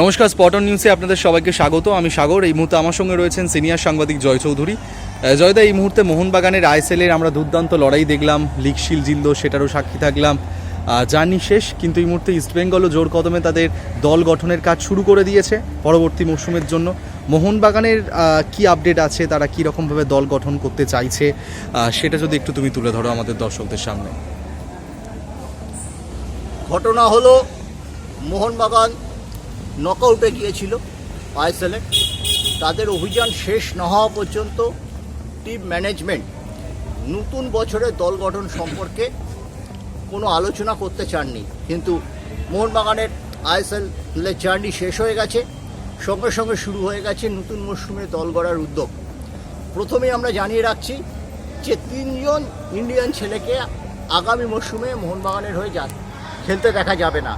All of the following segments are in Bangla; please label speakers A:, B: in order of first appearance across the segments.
A: নমস্কার স্পটন নিউজে আপনাদের সবাইকে স্বাগত। আমি সাগর, এই মুহূর্তে আমার সঙ্গে রয়েছেন সিনিয়র সাংবাদিক জয় চৌধুরী। জয়দা, এই মুহূর্তে মোহনবাগানের আইএসএলের আমরা দুর্দান্ত লড়াই দেখলাম লিগ শিল জিতলো সেটারও সাক্ষী থাকলাম। জার্নি শেষ, কিন্তু এই মুহূর্তে ইস্টবেঙ্গলও জোর কদমে তাদের দল গঠনের কাজ শুরু করে দিয়েছে পরবর্তী মরশুমের জন্য। মোহনবাগানের কি আপডেট আছে, তারা কী রকমভাবে দল গঠন করতে চাইছে সেটা যদি একটু তুমি তুলে ধরো আমাদের দর্শকদের সামনে।
B: ঘটনা হলো, মোহনবাগান নকআউটে গিয়েছিল আইএসএলে তাদের অভিযান শেষ না হওয়া পর্যন্ত টিম ম্যানেজমেন্ট নতুন বছরের দল গঠন সম্পর্কে কোনো আলোচনা করতে চাননি। কিন্তু মোহনবাগানের আইএসএলের জার্নি শেষ হয়ে গেছে, সঙ্গে সঙ্গে শুরু হয়ে গেছে নতুন মরশুমে দল গড়ার উদ্যোগ। প্রথমেই আমরা জানিয়ে রাখছি যে তিনজন ইন্ডিয়ান ছেলেকে আগামী মরশুমে মোহনবাগানের হয়ে যা, খেলতে দেখা যাবে না।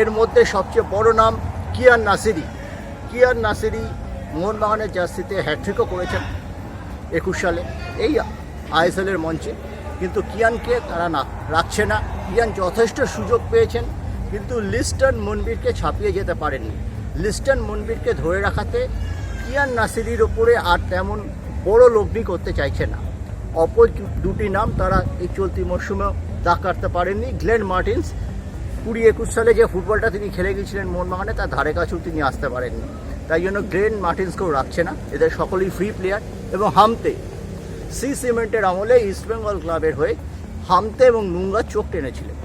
B: এর মধ্যে সবচেয়ে বড় নাম কিয়ান নাসিরি কিয়ান নাসিরি মোহনবাগানের জার্সিতে হ্যাট্রিকও করেছেন একুশ সালে। এই আইএসএলের মঞ্চে। কিন্তু কিয়ানকে তারা না, রাখছে না। কিয়ান যথেষ্ট সুযোগ পেয়েছেন, কিন্তু লিস্টন মনবীরকে ছাপিয়ে যেতে পারেননি। লিস্টন মনবীরকে ধরে রাখাতে কিয়ান নাসিরির ওপরে আর তেমন বড় লগ্নি করতে চাইছে না। অপর দুটি নাম তারা এই চলতি মরশুমেও দাগ কাটতে পারেননি। গ্লেন মার্টিন্স কুড়ি একুশ সালে যে ফুটবলটা তিনি খেলে গিয়েছিলেন মোহনবাগানে, তার ধারে কাছেও তিনি আসতে পারেননি। তাই জন্য গ্লেন মার্টিন্সকেও রাখছে না। এদের সকলেই ফ্রি প্লেয়ার এবং হামতে, সি সিমেন্টের আমলে ইস্টবেঙ্গল ক্লাবের হয়ে হামতে এবং নুঙ্গা চোখ টেনেছিলেন।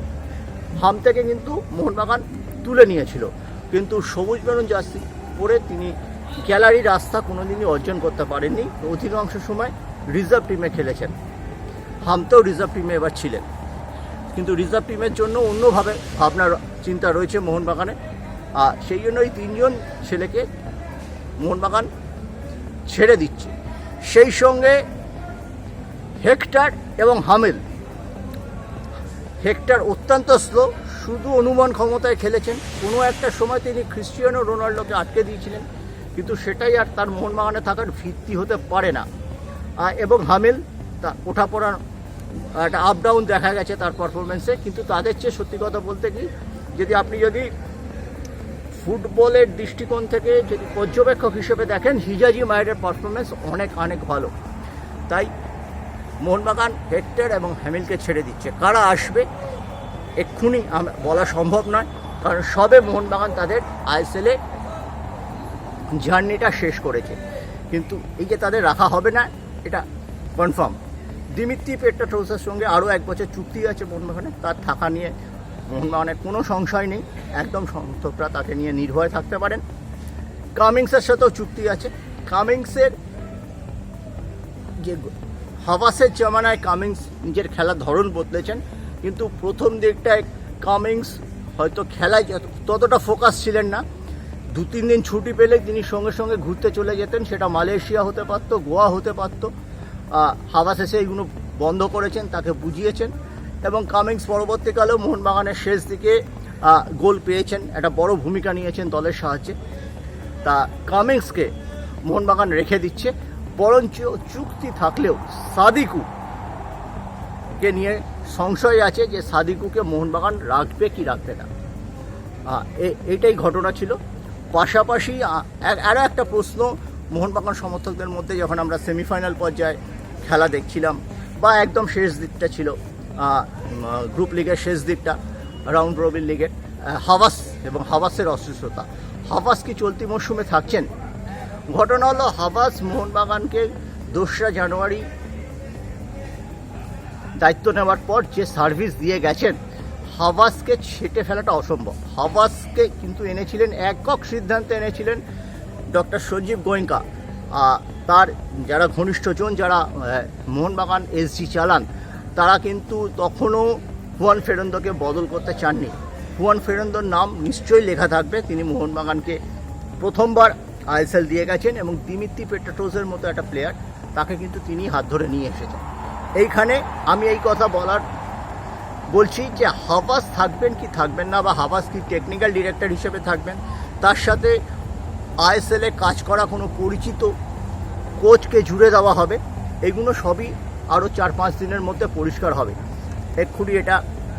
B: হামতেকে কিন্তু মোহনবাগান তুলে নিয়েছিল। কিন্তু সবুজ মেরুন জার্সি পরে তিনি গ্যালারি রাস্তা কোনোদিনই অর্জন করতে পারেননি। অধিকাংশ সময় রিজার্ভ টিমে খেলেছেন। হামতেও রিজার্ভ টিমে এবার ছিলেন। কিন্তু রিজার্ভ টিমের জন্য অন্যভাবে ভাবনার চিন্তা রয়েছে মোহনবাগানে। আর সেই জন্য এই তিনজন ছেলেকে মোহনবাগান ছেড়ে দিচ্ছে। সেই সঙ্গে হেক্টার এবং হামেল। হেক্টার অত্যন্ত স্লো শুধু অনুমান ক্ষমতায় খেলেছেন। কোনো একটা সময় তিনি ক্রিস্টিয়ানো রোনাল্ডোকে আটকে দিয়েছিলেন, কিন্তু সেটাই আর তার মোহনবাগানে থাকার ভিত্তি হতে পারে না। এবং হামিল তা ওঠাপড়ার একটা আপ ডাউন দেখা গেছে তার পারফরমেন্সে কিন্তু তাদের চেয়ে সত্যি কথা বলতে কি, যদি আপনি যদি ফুটবলের দৃষ্টিকোণ থেকে যদি পর্যবেক্ষক হিসেবে দেখেন, হিজাজি মায়ের পারফরমেন্স অনেক অনেক ভালো। তাই মোহনবাগান হেক্টর এবং হ্যামিলকে ছেড়ে দিচ্ছে। কারা আসবে, এক্ষুনি বলা সম্ভব নয়। কারণ সবে মোহনবাগান তাদের আইএসএলে জার্নিটা শেষ করেছে। কিন্তু এই যে তাদের রাখা হবে না, এটা কনফার্ম দিমিত্রি পেট্রাট্রোসের সঙ্গে আরও এক বছর চুক্তি আছে মোহনবাগানে তার থাকা নিয়ে মোহনবাগানের কোনো সংশয় নেই, একদম সমর্থকরা তাকে নিয়ে নির্ভয় থাকতে পারেন। কামিংসের সাথেও চুক্তি আছে। কামিংসের যে হাবাসের জমানায় কামিংস নিজের খেলার ধরন বদলেছেন, কিন্তু প্রথম দিকটায় কামিংস হয়তো খেলায় ততটা ফোকাস ছিলেন না। দু তিন দিন ছুটি পেলে তিনি সঙ্গে সঙ্গে ঘুরতে চলে যেতেন, সেটা মালয়েশিয়া হতে পারতো, গোয়া হতে পারতো। আহ, শেষে এইগুলো বন্ধ করেছেন তাকে বুঝিয়েছেন এবং কামিংস পরবর্তীকালেও মোহনবাগানের শেষ দিকে গোল পেয়েছেন একটা বড় ভূমিকা নিয়েছেন দলের সাহায্যে। তা কামিংসকে মোহনবাগান রেখে দিচ্ছে বরঞ্চ চুক্তি থাকলেও সাদিকু কে নিয়ে সংশয় আছে যে সাদিকুকে মোহনবাগান রাখবে কি রাখবে না। আহ, এ- এইটাই ঘটনা ছিল। পাশাপাশি আরও একটা প্রশ্ন মোহনবাগান সমর্থকদের মধ্যে যখন আমরা সেমিফাইনাল পর্যায়ে খেলা দেখছিলাম বা একদম শেষ দিকটা ছিল গ্রুপ লিগের শেষ দিকটা রাউন্ড রবিন লিগের হাওয়াস এবং হাওয়াসের অসুস্থতা। হাওয়াস কি চলতি মরশুমে থাকছেন? ঘটনা হলো হাবাস মোহনবাগানকে দোসরা জানুয়ারি দায়িত্ব নেওয়ার পর যে সার্ভিস দিয়ে গেছেন হাবাসকে ছেটে ফেলাটা অসম্ভব। হাবাসকে কিন্তু এনেছিলেন, একক সিদ্ধান্তে এনেছিলেন ডক্টর সঞ্জীব গোয়েঙ্কা। তার যারা ঘনিষ্ঠজন যারা মোহনবাগান এসজি চালান, তারা কিন্তু তখনও হুয়ান ফেরন্দকে বদল করতে চাননি। হুয়ান ফেরন্দর নাম নিশ্চয়ই লেখা থাকবে। তিনি মোহনবাগানকে প্রথমবার আইএসএল দিয়ে গেছেন এবং দিমিত্রি পেট্রাটোসের মতো একটা প্লেয়ার তাকে কিন্তু তিনি হাত ধরে নিয়ে এসেছেন। এইখানে আমি এই কথা বলার, বলছি যে হাবাস থাকবেন কি থাকবেন না, বা হাবাস কি টেকনিক্যাল ডিরেক্টর হিসেবে থাকবেন, তার সাথে আইএসএলে কাজ করা কোনো পরিচিত কোচকে জুড়ে দেওয়া হবে। এগুলো সবই আরও চার পাঁচ দিনের মধ্যে পরিষ্কার হবে। এক্ষুনি এটা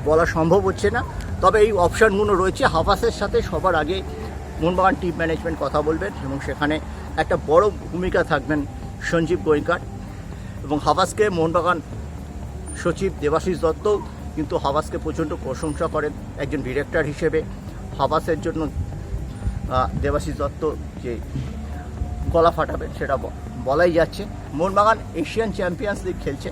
B: বলা সম্ভব হচ্ছে না। তবে এই অপশানগুলো রয়েছে। হাবাসের সাথে সবার আগে মোহনবাগান টিম ম্যানেজমেন্ট কথা বলবেন এবং সেখানে একটা বড় ভূমিকা থাকবেন সঞ্জীব গোয়েঙ্কার এবং হাবাসকে মোহনবাগান সচিব দেবাশিস দত্ত কিন্তু হাবাসকে প্রচণ্ড প্রশংসা করেন একজন ডিরেক্টর হিসেবে। হাবাসের জন্য দেবাশিস দত্ত যে গলা ফাটাবেন সেটা বলাই যাচ্ছে মোহনবাগান এশিয়ান চ্যাম্পিয়ন্স লিগ খেলছে।